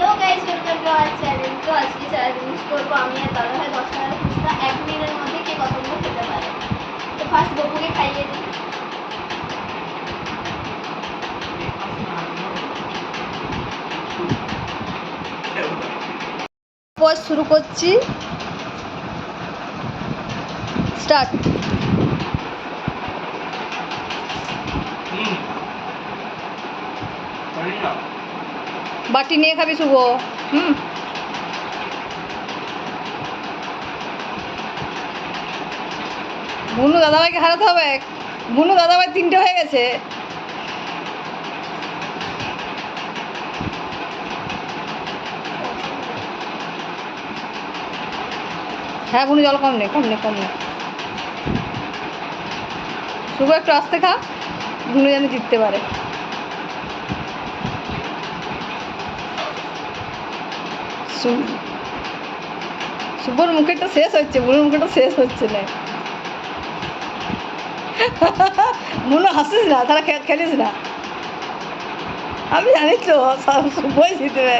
Hello guys welcome to our channel তো আজকে challenge করব আমি আর দাদা ভাই দশ টাকার ফুচকা। এক মিনিটের মধ্যে কে কতগুলো খেতে পারে। তো ফার্স্ট বপুকে খাইয়ে দিই। শুরু করছি। স্টার্ট বাটি নিয়ে খাবি শুভ। হুম। বুনু দাদাভাইকে হারাতে হবে। বুনু দাদাভাই তিনটে হয়ে গেছে। হ্যাঁ বুনু জল কম নে কম নে কম নে। শুভ একটু আসতে খা বুনু যেন জিততে পারে। শুভর মুখেরটা শেষ হচ্ছে বুনুর মুখেরটা শেষ হচ্ছে না। বুনু হাসিস না, তারা খেলিস না। আমি জানি তো শুভই জিতবে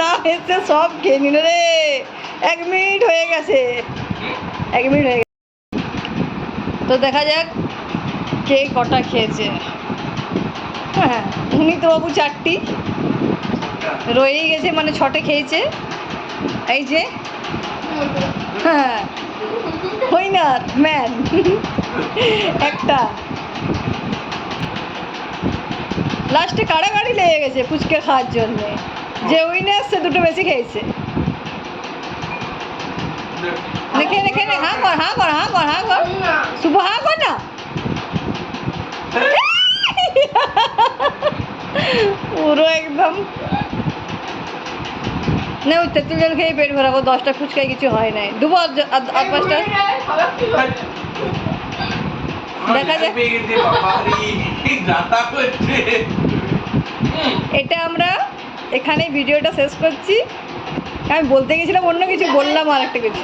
না এসে সব খেয়ে নিল রে। এক মিনিট হয়ে গেছে। এক মিনিট হয়ে গেছে। তো দেখা যাক কে কটা খেয়েছে। হ্যাঁ উনি তো বাবু চারটি। রয়েই গেছে মানে ছটে খেয়েছে। এই যে। হ্যাঁ। হই না ম্যান একটা। লাস্টে কাড়াকাড়ি লেগে গেছে ফুচকে খাওয়ার জন্যে। যে উইনার সে দুটো বেশি খেয়েছে। দেখে দেখে হ্যাঁ কর হ্যাঁ কর হ্যাঁ কর হ্যাঁ কর। শুভ হ্যাঁ কর না। পুরো একদম না, ওই তেঁতুল জল খেয়ে পেট ভরাবো, দশটা ফুচকায় কিছু হয় নাই। দুবো আর পাঁচটা। দেখা করছে এটা আমরা এখানে ভিডিওটা শেষ করছি। আমি বলতে গেছিলাম অন্য কিছু, বললাম আর একটা কিছু